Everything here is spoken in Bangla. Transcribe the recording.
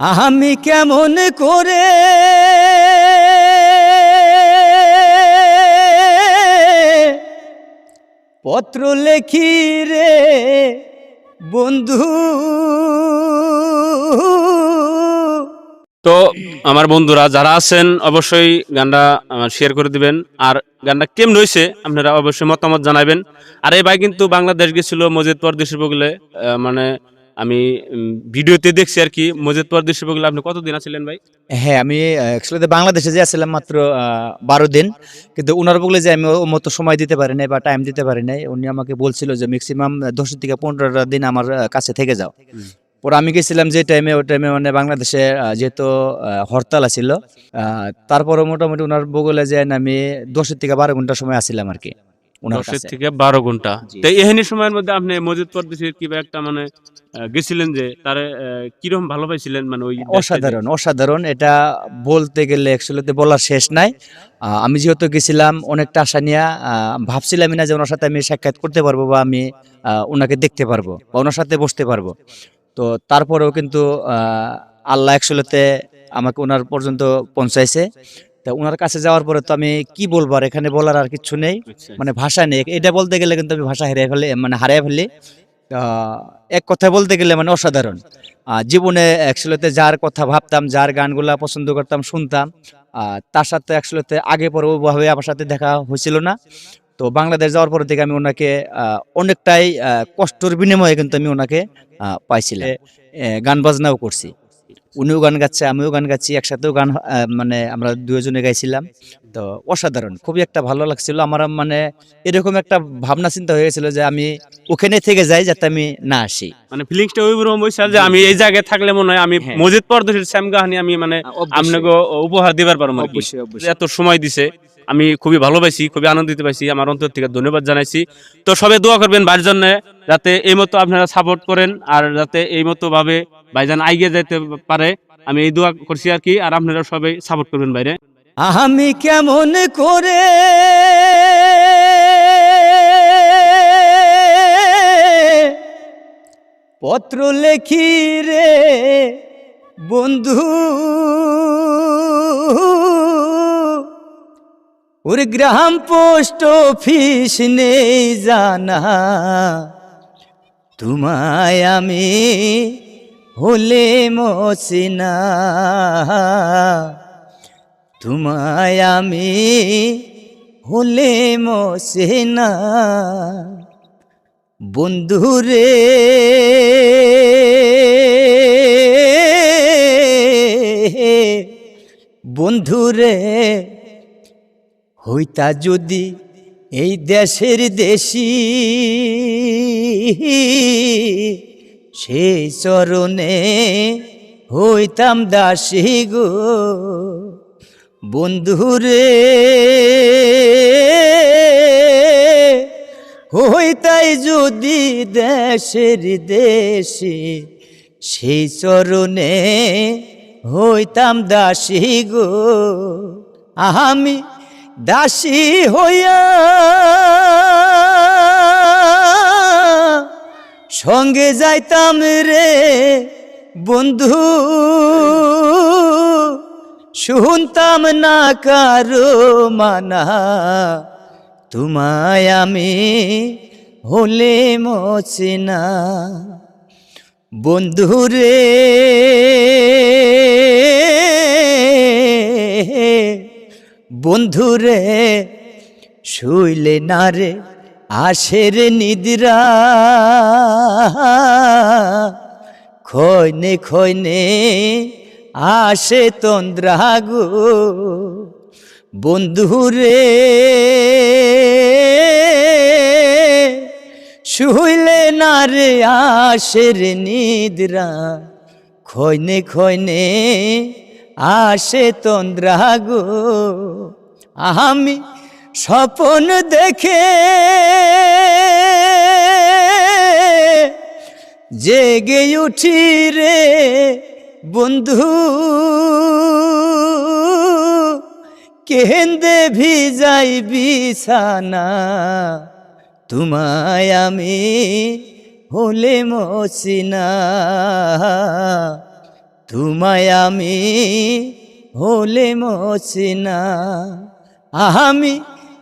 আমি কেমন করে পত্র লেখি রে বন্ধু? তো আমার বন্ধুরা যারা আছেন, অবশ্যই গানটা শেয়ার করে দিবেন। আর গানটা কেমন হয়েছে, আপনারা অবশ্যই মতামত জানাবেন। আর এই ভাই কিন্তু বাংলাদেশ গেছিল মজিদ পরদেশি বগলে মানে আমি ভিডিওতে দেখছি আর কি, মজিদ পরদেশি বগলে আপনি কতদিন আছিলেন ভাই? হ্যাঁ আমি অ্যাকচুয়ালি বাংলাদেশে যে আসছিলাম মাত্র বারো দিন, কিন্তু ওনার বলে যে আমি মতো সময় দিতে পারি নাই বা টাইম দিতে পারি নাই, উনি আমাকে বলছিল যে ম্যাক্সিমাম দশ থেকে পনেরোটা দিন আমার কাছে থেকে যাও। পরে আমি গেছিলাম যে টাইমে ওই টাইমে মানে বাংলাদেশে যেহেতু হরতাল আছিল তারপরে মোটামুটি ওনার বগলে যে আমি দশের থেকে বারো ঘণ্টা সময় আসছিলাম আর কি। ওনার কাছে। থেকে বারো ঘণ্টা। তো এখানি সময়ের মধ্যে আপনি মজিদ পরদেশির কিবা একটা মানে গেছিলেন যে তারে কীরকম ভালো পাইছিলেন মানে ওই অসাধারণ অসাধারণ। এটা বলতে গেলে অ্যাকচুয়ালি বলার শেষ নাই। আমি যেহেতু গেছিলাম অনেকটা আশা নিয়ে ভাবছিলামই না যে ওনার সাথে আমি সাক্ষাৎ করতে পারব বা আমি ওনাকে দেখতে পারব বা ওনার সাথে বসতে পারব। তো তারপরেও কিন্তু আহ, আল্লাহ অ্যাকচুয়ালিতে আমাকে ওনার পর্যন্ত পৌঁছাইছে। তা ওনার কাছে যাওয়ার পরে তো আমি কি বলব আর এখানে বলার আর কিছু নেই। আচ্ছা। মানে ভাষা নেই। এটা বলতে গেলে কিন্তু আমি ভাষা হারিয়ে ফেলি মানে হারিয়ে ফেলি। এক কথায় বলতে গেলে মানে অসাধারণ। জীবনে অ্যাকচুয়ালিতে যার কথা ভাবতাম যার গানগুলা পছন্দ করতাম শুনতাম তার সাথে অ্যাকচুয়ালিতে আগে পরে ওভাবে আমার সাথে দেখা হয়েছিল না। তো বাংলাদেশ যাওয়ার পর থেকে আমি ওনাকে অনেকটাই কষ্টর বিনিময়ে কিন্তু আমি ওনাকে পাইছিলাম। গান বাজনাও করছি। উনিও গান গাচ্ছে আমিও গান গাচ্ছি একসাথেও গান মানে আমরা দুজনে গাইছিলাম। তো অসাধারণ খুবই একটা ভালো লাগছিল। আমার মানে এরকম একটা ভাবনা চিন্তা হয়ে গেছিল যে আমি ওখানে থেকে যাই যাতে আমি না আসি। মানে ফিলিংসটা ওই রকম হয়েছে যে আমি এই জায়গায় থাকলে মনে হয় আমি হ্যাঁ। মজিদ পরদেশের স্যাম কাহানি আমি মানে আপনাকে উপহার দিবার পারব এত সময় দিছে আমি খুবই ভালো পাইছি খুবই আনন্দিত পাইছি। আমার অন্তর থেকে ধন্যবাদ জানাইছি। তো সবে দোয়া করবেন ভাইয়ের জন্য যাতে এই মতো আপনারা সাপোর্ট করেন আর যাতে এই মতো ভাবে ভাইজান আইগে যেতে পারে। আমি এই দোয়া করছি আর কি, আর আপনারা সবাই সাপোর্ট করবেন বাইরে। আমি কেমন করে পত্র লেখি রে বন্ধু? ওর গ্রাম পোস্ট অফিস নেই জানা। তোমায় আমি হলে মসিনা তোমায় আমি হলে মসিনা। বন্ধুরে বন্ধুরে হইতা যদি এই দেশের দেশি সেই চরণে হইতাম দাসী গো। বন্ধুরে হইতাই যদি দেশের দেশে, সেই চরণে হইতাম দাসী গো। আমি দাসী হইয়া সঙ্গে যাইতাম রে বন্ধু। শুনতাম না কারও মানা। তোমায় আমি হলে মচিনা। বন্ধুরে বন্ধুরে শুইলে না রে আসের নিদ্রা। খৈনে খৈনে আসে তন্দ্রা গো বন্ধুরে, শুইলে না রে আসের নিদ্রা। খৈনে খৈনে আসে তন্দ্রা গো আমি স্বপন দেখে জেগে উঠি রে বন্ধু। কেন্দ্রে ভিজাই বিছানা, তোমায় আমি হলে মসিনা। তোমায় আমি হলে মসিনা। আমি